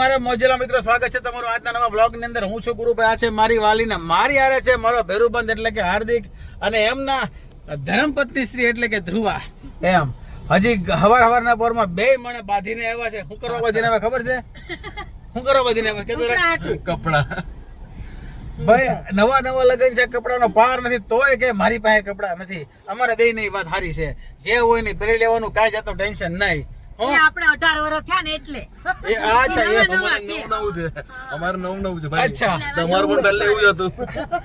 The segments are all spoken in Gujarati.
મારા મોજેલા મિત્રો સ્વાગત છે તમારું આજના નવા બ્લોગની અંદર. હું છું ગુરુભાઈ આ છે મારી વાલીના. મારી આરે છે મારો ભેરુબંધ એટલે કે હાર્દિક અને એમના ધર્મપત્ની શ્રી એટલે કે ધ્રુવા. એમ. હજી હવાર હવારના પોરમાં બે મણે બાંધીને આવ્યા છે. હું કરવા બાંધીને આવ્યા ખબર છે? હું કરવા બાંધીને આવ્યા? કીધું કપડાં કપડા. ભાઈ નવા નવા લગન છે કપડાનો પાર નથી તોય કે મારી પાસે કપડા નથી. અમારે બે ની વાત સારી છે. જે હોય ને પહેરી લેવાનું કાંઈ જતો ટેન્શન નહીં. એ હો? આપણે અઢાર વર્ષ થયા ને એટલે. એ નવા અમારે નવું નવું છે. અમારે નવું નવું છે ભાઈ. અચ્છા. તમારું પણ પહેલા એવું જ હતું.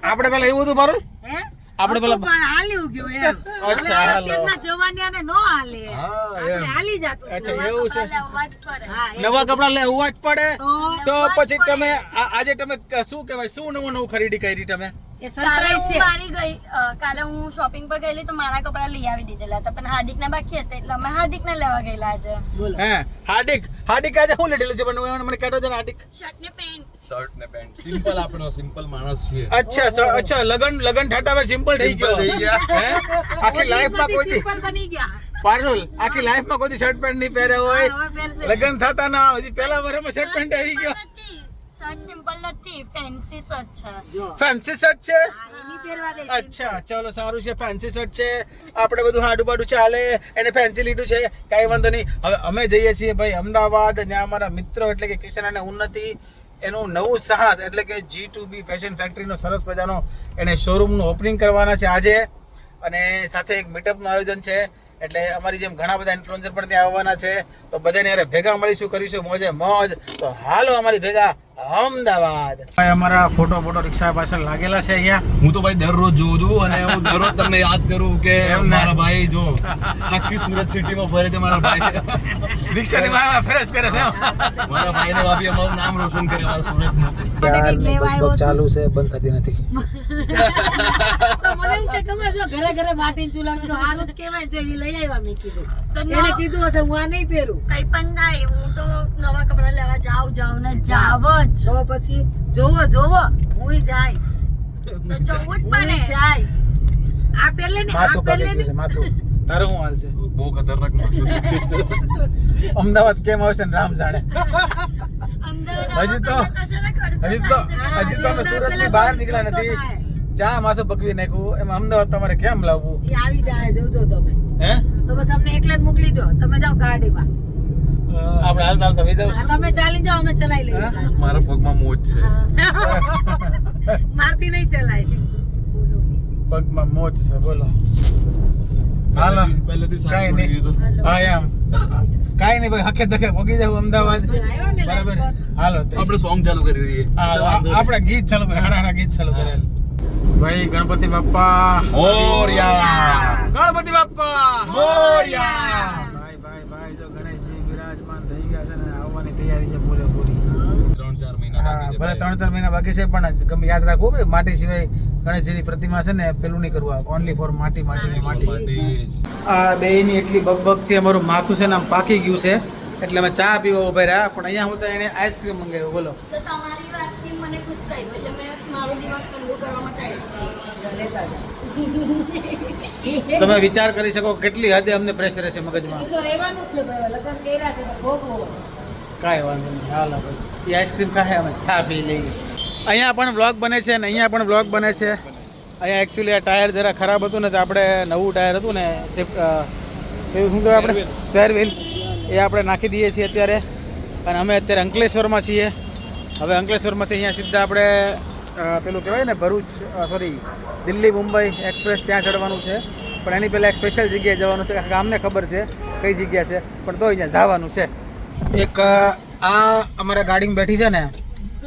આપણે પેલા એવું હતું મારું? હે? આપણે પેલા પણ હાલ્યું ગયું એમ. અચ્છા, હાલો. જવાનિયાને નો હાલે. આપણે હાલી જાતું અચ્છા એવું છે. હા નવા કપડા લેવા જ પડે. તો તો પછી તમે આજે તમે શું કહેવાય? શું નવું નવું ખરીદી કરી તમે? એ કાલે સરપ્રાઈઝ હું છે. મારી ગઈ કાલે હું શોપિંગ પર ગયેલી તો મારા કપડા લઈ આવી દીધેલા હતા પણ હાર્દિક ના બાકી હતા એટલે અમે હાર્દિક ને લેવા ગયેલા આજે. બોલો. હે હાર્દિક હાર્દિક આજે હું લેટેલું છે? પણ મને કહેતો છે હાર્દિક. શર્ટ ને પેન્ટ શર્ટ ને પેન્ટ સિમ્પલ આપણો સિમ્પલ માણસ છે. અચ્છા અચ્છા લગન લગન ઠાટા સિમ્પલ થઈ ગયો. થઈ ગયા. આખી આખી લાઈફમાં કોઈ સિમ્પલ બની ગયા. પારુલ આખી લાઈફમાં કોઈ દી શર્ટ પેન્ટ નહીં પહેર્યો હોય? લગન થતા ના હજી પહેલા વર્ષમાં શર્ટ પેન્ટ આવી ગયો. શર્ટ સિમ્પલ નથી ફેન્સી શર્ટ છે. ફેન્સી શર્ટ છે? હા, એની પહેરવા દે અચ્છા ચલો સારું છે ફેન્સી શર્ટ છે. આપણે બધું હાડું બાડું ચાલે એને ફેન્સી લીધું છે કાંઈ વાંધો નહીં. હવે અમે જઈએ છીએ ભાઈ અમદાવાદ અને અમારા મિત્રો એટલે કે કિશન અને ઉન્નતિ એનું નવું સાહસ એટલે કે જી ટુ બી ફેશન ફેક્ટરીનો સરસ મજાનો એને શોરૂમનું ઓપનિંગ કરવાના છે આજે. અને સાથે એક મીટઅપનું આયોજન છે એટલે અમારી જેમ ઘણા બધા ઇન્ફ્લુઅન્સર પણ ત્યાં આવવાના છે. તો બધાને યારે ભેગા મળીશું કરીશું મોજે મોજ. તો હાલો અમારી ભેગા અમદાવાદ. ભાઈ અમારા ફોટો ફોટો રિક્ષા પાછળ લાગેલા છે અહીંયા. હું તો ભાઈ દરરોજ જોઉં છું અને હું દરરોજ તમને યાદ કરું કે એમ મારા ભાઈ જો આખી સુરત સિટીમાં ફરે છે મારા ભાઈ. રિક્ષાની વાહ ફેરસ કરે છે. મારા ભાઈને ભાભી અમારું નામ રોશન કરે મારા સુરતનું. મને કંઈક લેવા આવ્યો છું. ચાલુ છે બંધ થતી નથી. તો મને એવું કે ખબર જો ઘરે ઘરે માટીનું ચૂલાનું તો હારું જ કહેવાય જો ઈ લઈ આવ્યા મેં કીધું. તો એને કીધું હશે હું આ નહીં પહેરું. કઈ પણ થાય હું તો નવા કપડા લેવા જાઉં જાઉં ને જાવ જ. તો પછી જોવો જોવો હું જાઈશ. તો જવું જ પડે. જાઈશ. આ પહેરલે ને આ પહેરલે ને. માથું. તારું શું હાલ બહુ ખતરનાક અમદાવાદ કેમ આવશે ને રામ જાણે? હજી તો- હજી તો હજી તો અમે સુરતની બહાર નીકળ્યા નથી. ચા માથું પકવી નાખ્યું એમાં અમદાવાદ તમારે કેમ લાવવું? એ આવી જાય જોજો તમે. હે? તો બસ અમને એકલા જ મોકલી દો. તમે જાઓ ગાડીમાં. આપણે હાલ હાલતા વિદાઉ હા, તમે ચાલી જાઓ અમે ચલાવી લઈએ? મારા પગમાં મોજ છે. મારતી નહીં ચલાય. પગમાં મોજ છે બોલો. હાલો. પહેલેથી- સાચું કહી કાંઈ નહીં. દીધો હા એમ. કાઈ નહીં ભાઈ હકે ધકે પગી જાવ અમદાવાદ. બરાબર. હાલો. આપણે સોંગ ચાલુ કરી દઈએ. આપણે ગીત ચાલુ કરે હરા હરા ગીત ચાલુ કરે. ભાઈ ગણપતિ બાપ્પા. મોર્યા. ગણપતિ બાપ્પા. મોર્યા. ભાઈ ભાઈ ભાઈ જો ગણેશજી બિરાજમાન થઈ ગયા છે ને આવવાની તૈયારી છે પૂરેપૂરી. ત્રણ ચાર મહિના હા બાકી છે ભલે ત્રણ ચાર મહિના બાકી છે પણ ગમે યાદ રાખવું ભાઈ માટી સિવાય ગણેશજીની પ્રતિમા છે ને પેલું નહીં કરવું ઓનલી ફોર માટી માટી ને માટી. આ બેયની એટલી બકબકથી અમારું માથું છે ને આમ પાકી ગયું છે એટલે અમે ચા પીવા ઊભા રહ્યા પણ અહીંયા હું તો એને આઈસ્ક્રીમ મંગાવ્યું બોલો. તો તમારી વાતથી મને ખુશ થઈ તમે વિચાર કરી શકો કેટલી હદે અમને પ્રેશર છે મગજમાં? તો રહેવાનું છે ભાઈ લગન કર્યા છે તો ભોગવો. કાંઈ વાંધો નહીં હાલ ભાઈ એ આઈસ્ક્રીમ ખાય અમે ચા પી લઈએ. અહીંયા પણ બ્લોગ બને છે ને અહીંયા પણ બ્લોગ બને છે. અહીંયા એકચ્યુઅલી આ ટાયર જરા ખરાબ હતું ને તો આપણે નવું ટાયર હતું ને શિફ્ટ એવું શું કહેવાય આપણે? સ્પેર વ્હીલ એ આપણે નાખી દઈએ છીએ અત્યારે. અને અમે અત્યારે અંકલેશ્વરમાં છીએ. હવે અંકલેશ્વરમાંથી અહીંયા સીધા આપણે પેલું કહેવાય ને ભરૂચ સોરી દિલ્હી મુંબઈ એક્સપ્રેસ ત્યાં ચડવાનું છે. પણ એની પહેલાં એક સ્પેશિયલ જગ્યાએ જવાનું છે. ગામને ખબર છે કઈ જગ્યા છે. પણ તો અહીંયા જવાનું છે. એક આ અમારા ગાડીમાં બેઠી છે ને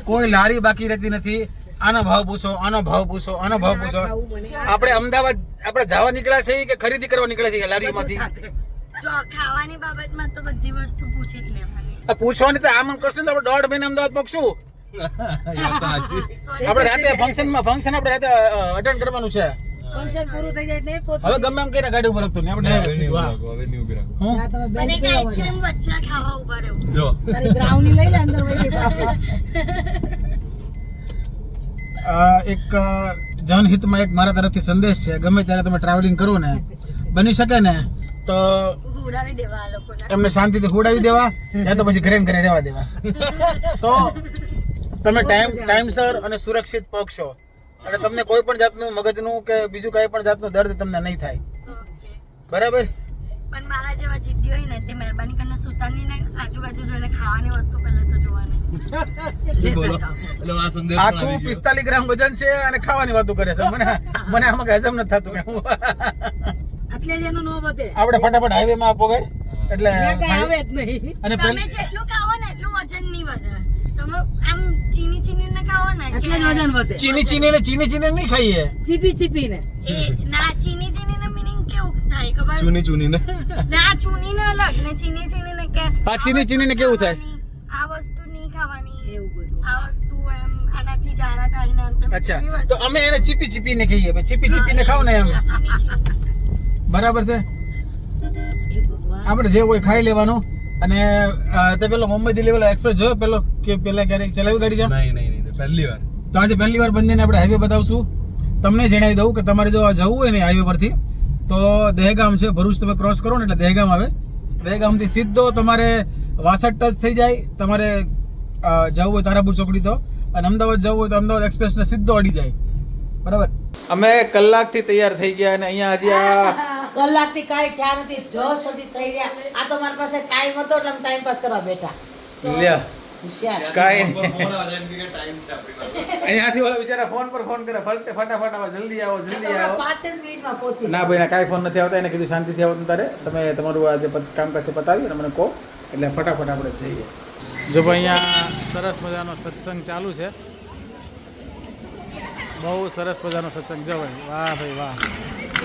કોઈ લારી બાકી રહેતી નથી. આનો ભાવ પૂછો આનો ભાવ પૂછો આનો ભાવ પૂછો. આપણે અમદાવાદ આપણે જવા નીકળ્યા છે કે ખરીદી કરવા નીકળ્યા છીએ લારીમાંથી? ખાવાની બાબતમાં તો બધી વસ્તુ પૂછી જ લેવાની. આ પૂછવાની તો આમ કરશું ને તો આપણે દોઢ મહિના અમદાવાદ સાચી. આપણે રાતે ફંક્શનમાં ફંક્શન આપણે રાતે અટેન્ડ કરવાનું છે. ફંક્શન પૂરું થઈ જાય નહીં પહોંચો હવે ગમે એમ કઈને ગાડી ઉપર રાખતું નહીં. આપણે હવે વાહ. હવે નહીં ઊભી રાખો. હું તમે બેન અને એક આઈસ્ક્રીમ વચ્ચે ખાવા ઊભા રહેવું જો. તારી બ્રાઉની લઈ લે અંદર વહી એક જનહિતમાં એક મારા તરફથી સંદેશ છે. ગમે ત્યારે તમે ટ્રાવેલિંગ કરો ને બની શકે ને તો ઉડાવી દેવા આ લોકોને. એમને શાંતિથી ઉડાવી દેવા યા તો પછી ઘરે ઘરે રહેવા દેવા. તો તમે ટાઈમ ટાઈમસર અને સુરક્ષિત પગશો અને તમને કોઈ પણ જાતનું મગજનું કે બીજું કઈ પણ જાતનું દર્દ તમને નહીં થાય. બરાબર? પણ મારા જેવા જીદ્દી હોય ને તે મહેરબાની કરીને સુતાની ને આજુબાજુ જોઈને ખાવાની વસ્તુ પહેલા તો જોવાની. આખું પિસ્તાલીસ ગ્રામ વજન છે અને ખાવાની વાતો કરે છે. મને મને આમાં હજમ નથી થતું કે હું એટલે જ નો વધે. આપણે ફટાફટ હાઈવે માં પોગાડ એટલે આવે જ નહીં. અને તમે જેટલું ખાવો ને એટલું વજન નહીં વધે. તમે આમ ચીની ચીની ને ખાવો ને એટલે જ વજન વધે. ચીની ચીની ને ચીની ચીની નહીં ખાઈએ. ચીપી ચીપી ને. એ ના ચીની ચીની ને મીનિંગ કેવું થાય ખબર? ચૂની ચૂની ને. ના ચૂની ને અલગ ને ચીની ચીની ને કે હા, ચીની ચીની ને કેવું થાય? આ વસ્તુ નહીં ખાવાની. એવું બધું. આ વસ્તુ એમ આનાથી ઝાડા થાય ને અચ્છા તો અમે એને ચીપી ચીપી ને ખાઈએ. ભાઈ ચીપી ચીપી ને ખાવ ને એમ. બરાબર છે? આપણે જે હોય ખાઈ લેવાનું. અને તે પેલો મુંબઈ દિલ્હી વાળો એક્સપ્રેસ જોયો પેલો કે પેલા ક્યારેક ચલાવી ગાડી જાય નહીં નહીં નહીં પહેલી વાર. તો આજે પહેલી વાર બંનેને આપણે હાઈવે બતાવશું. તમને જણાવી દઉં કે તમારે જો આ જવું હોય ને હાઈવે પરથી તો દહેગામ છે ભરૂચ તમે ક્રોસ કરો ને એટલે દહેગામ આવે. દહેગામથી સીધો તમારે વાસઠ ટચ થઈ જાય તમારે જવું હોય તારાપુર ચોકડી તો. અને અમદાવાદ જવું હોય તો અમદાવાદ એક્સપ્રેસને સીધો અડી જાય. બરાબર? અમે કલાકથી તૈયાર થઈ ગયા અને અહીંયા હજી આ કલાકથી કઈ થયા નથી જોશ હજી થઈ રહ્યા. આ તો મારી પાસે ટાઈમ હતો એટલે ટાઈમ પાસ કરવા બેઠા. લ્યો. હોશિયાર. કાંઈ ફોન આવે એમ કે ટાઈમ છે આપણી પાસે. અહીંયાથી ઓલા બિચારા ફોન પર ફોન કરે ફરતે ફટાફટ આવો જલ્દી આવો જલ્દી આવો. પાંચ જ મિનિટમાં પહોંચી ના ભાઈ ના કાંઈ ફોન નથી આવતા એને કીધું શાંતિથી આવો તારે. તમે તમારું આ જે કામકાજ છે પતાવી અને મને કહો એટલે ફટાફટ આપણે જઈએ. જો ભાઈ અહીંયા સરસ મજાનો સત્સંગ ચાલુ છે. બહુ સરસ મજાનો સત્સંગ. જો ભાઈ વાહ ભાઈ વાહ.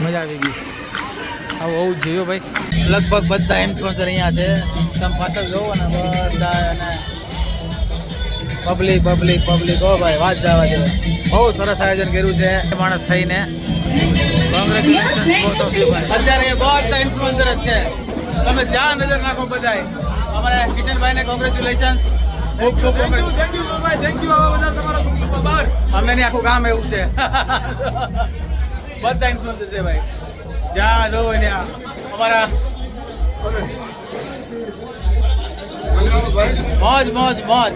મજા આવી ગઈ. આવું જ જોયું ભાઈ. લગભગ બધા ઇન્ફ્લુઅન્સર અહીંયા છે. તમે પાછળ જોવો ને બધા અને પબ્લિક પબ્લિક પબ્લિક ઓ ભાઈ વાત જવા દે. બહુ સરસ આયોજન કર્યું છે. માણસ થઈને. કોંગ્રેચ્યુલેશન અત્યારે એ બધા ઇન્ફ્લુઅન્સર જ છે. તમે જ્યાં નજર નાખો બધાય. અમારા કિશનભાઈને કોંગ્રેચ્યુલેશન્સ ખૂબ ખૂબ અમે આખું ગામ એવું છે. બધા ઇન્ફ્લુઅન્સર છે ભાઈ. જ્યાં જોવો ત્યાં અમારા મોજ મોજ મોજ.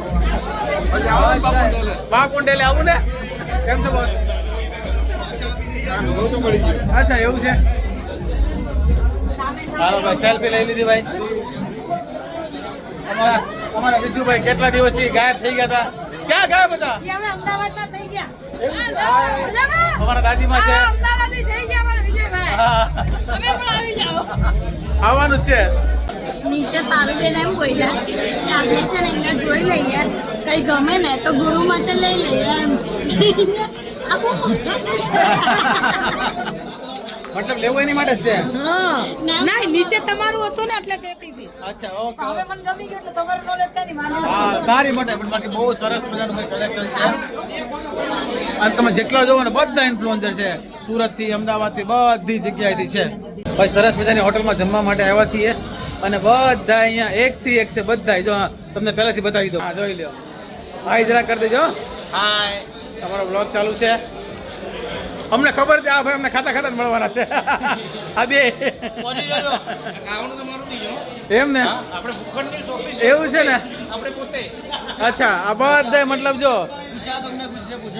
બાપુંડેલે આવું ને? કેમ છો બોસ? અચ્છા એવું છે. હાલો ભાઈ સેલ્ફી લઈ લીધી ભાઈ. અમારા અમારા વિજુભાઈ કેટલા દિવસથી ગાયબ થઈ ગયા હતા? ક્યાં ગાયબ હતા? અમારા દાદીમાં છે. આવવાનું છે. નીચે તારુબેન એમ બોલ્યા કે આપણે છે ને અહીંયા જોઈ લઈએ. કઈ ગમે ને તો ગુરુ માટે લઈ લઈએ એમ. મતલબ લેવું એની માટે છે? ના નીચે તમારું હતું ને એટલે કહેતી હતી અચ્છા ઓકે હવે મને ગમી ગયું એટલે તમારે નો લેતા નહીં મારે હા તારી માટે પણ બાકી બહુ સરસ મજાનું ભાઈ કલેક્શન છે. અને તમે જેટલા જોવો ને બધા ઇન્ફ્લુએન્સર છે. સુરતથી અમદાવાદથી બધી જગ્યાએથી છે. ભાઈ સરસ મજાની હોટલમાં જમવા માટે આવ્યા છીએ. અને બધા અહીંયા એક થી એક છે બધા જો તમને પહેલાથી બતાવી દો હા જોઈ લ્યો. હાય જરા કરી દેજો. હાય. તમારો બ્લોગ ચાલુ છે. અમને ખબર છે આ ભાઈ અમને ખાતા ખાતા જ મળવાના છે. આ બે. એમ ને? એવું છે ને? અચ્છા આ બધા મતલબ જો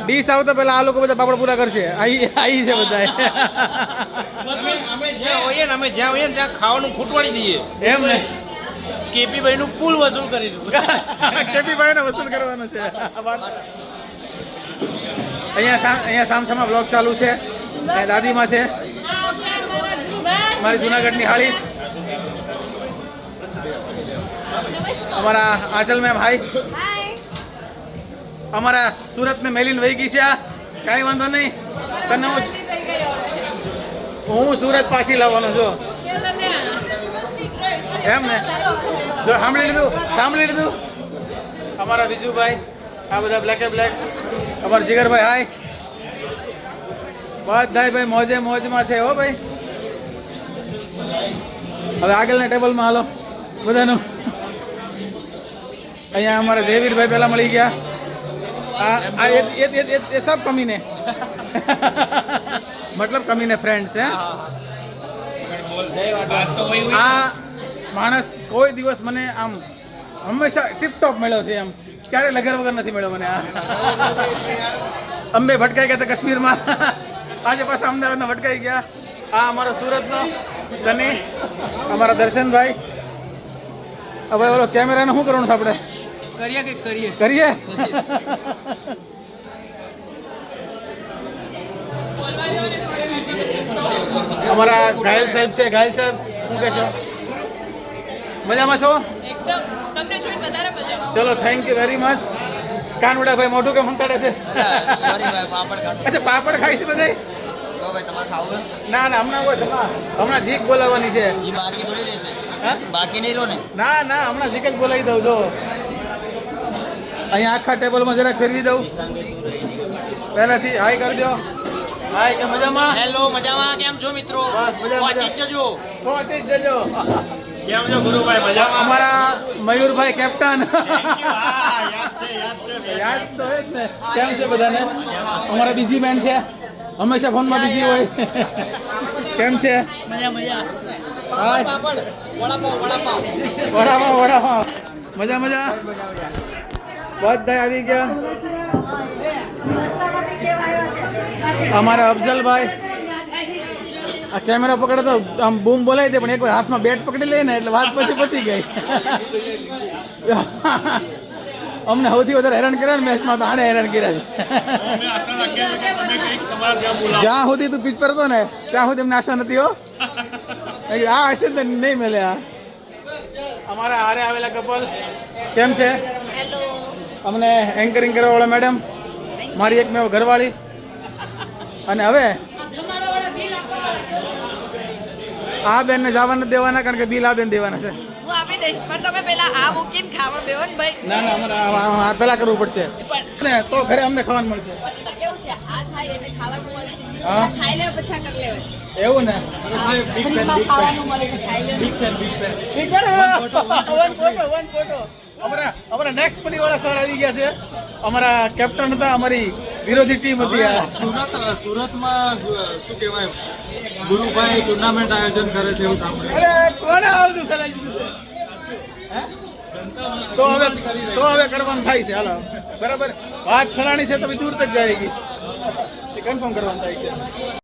ડીશ આવતા પહેલા આ લોકો બધા પાપડ પૂરા કરશે. આઈ આઈ છે બધા અમે જ્યાં હોઈએ ને અમે જ્યાં હોઈએ ને ત્યાં ખાવાનું ખૂટવાડી દઈએ. એમ ને? કેપી ભાઈ નું કુલ વસૂલ કરીશું. કેપી ભાઈને વસૂલ કરવાનું છે. અહીંયા સામ અહીંયા સામસામા બ્લોગ ચાલુ છે. દાદીમાં છે. મારી જુનાગઢની હાળી. અમારા આંચલ મેમ હાય. અમારા સુરત ને મેલીન વહી ગઈ છે આ. કાંઈ વાંધો નહીં. તને હું હું સુરત પાછી લાવવાનો છું. એમ ને? જો સાંભળી લીધું? સાંભળી લીધું? અમારા બીજુભાઈ આ બધા બ્લેક બ્લેક અમારા જીગરભાઈ હાય. બધાય ભાઈ મોજે મોજમાં છે હો ભાઈ. હવે આગળના ટેબલમાં હાલો. બધાનું. અહીંયા અમારા દેવીરભાઈ પહેલા મળી ગયા. આ એ સબ કમીને. મતલબ કમીને ફ્રેન્ડ્સ હે. આ માણસ કોઈ દિવસ મને આમ હંમેશા ટીપટોપ મળ્યો છે એમ. ક્યારે લગર વગર નથી મળ્યો મને આ. અંબે ભટકાઈ ગયા હતા કાશ્મીરમાં. આજે પાછા અમદાવાદમાં ભટકાઈ ગયા. આ અમારો સુરતનો સની અમારા દર્શનભાઈ. હવે ઓલો કેમેરાનું શું કરવાનું છે આપણે? કરીએ કે કરીએ? કરીએ? અમારા ઘાયલ સાહેબ છે. ઘાયલ સાહેબ શું કહેશો? મજામાં છો? ચલો thank you very much Kanvada ભાઈ મોઢું કેમ સંતાડે છે? અચ્છા પાપડ ખાઈ છે બધા ના ના હમણાં કોઈ હમણાં. હમણાં જીક બોલાવવાની છે. બાકી થોડી રહેશે. બાકી નહીં રહો ને. ના ના હમણાં જીક જ બોલાવી દઉં જો. અહીંયા આખા ટેબલમાં જરા ફેરવી દઉં. પહેલાથી હાય કરી દો. હાય કે મજામાં? હેલો મજામાં. કેમ છો મિત્રો? બસ મજા પહોંચી મજા જજો. પહોંચી જજો. કેમ છો ગુરુભાઈ? મજામાં? અમારા મયુરભાઈ કેપ્ટન યાદ તો જ ને. કેમ છે બધાને? અમારા બિઝી મેન છે. હંમેશા ફોનમાં બિઝી હોય. કેમ છે? મજા મજા. વડાપાવ વડાપાવ. વડાપાવ વડાપાવ. મજા મજા. બધા આવી ગયા? અમારા અફઝલભાઈ. આ કેમેરા પકડે તો આમ બૂમ બોલાવી દે પણ એકવાર હાથમાં બેટ પકડી લે ને એટલે વાત પછી પતી ગઈ. અમને સૌથી વધારે હેરાન કર્યા ને મેચમાં તો આને હેરાન કર્યા છે. જ્યાં સુધી તું પીચ પર હતો ને ત્યાં સુધી અમને આશા નથી હો. આ હશે ને નહીં મળે આ. અમારા હારે આવેલા કપલ. કેમ છે? અમને એન્કરિંગ કરવાવાળા મેડમ મારી એક મેં ઘરવાળી. અને હવે આ બેનને જવા નથી દેવાના કારણ કે બિલ આ બેન દેવાના છે. પેલા ને ના અમારે પહેલા કરવું પડશે. ને તો ઘરે અમને ખાવાનું મળશે. કેવું છે આ થાય એટલે ખાવાનું હા. ખાઈ લે પછી કર લેવાય. એવું ને? ફ્રીમાં બિગ મળે બિગ ખાઈ બિગ ઠીક બિગ ને? વન ફોટો વન ફોટો અમારા અમારા નેક્સ્ટ પની વાળા સર આવી ગયા છે. અમારા કેપ્ટન હતા અમારી વિરોધી ટીમ હતી આ. સુરત સુરતમાં શું કહેવાય ગુરુભાઈ ટુર્નામેન્ટ આયોજન કરે છે એવું સાંભળ્યું. અરે કોને આ ફેલાઈ દીધું છે? તો હવે તો હવે કરવાનું થાય છે હાલો. બરાબર. વાત ફલાણી છે તો દૂર તક જાયગી. કન્ફર્મ કરવાનું થાય છે.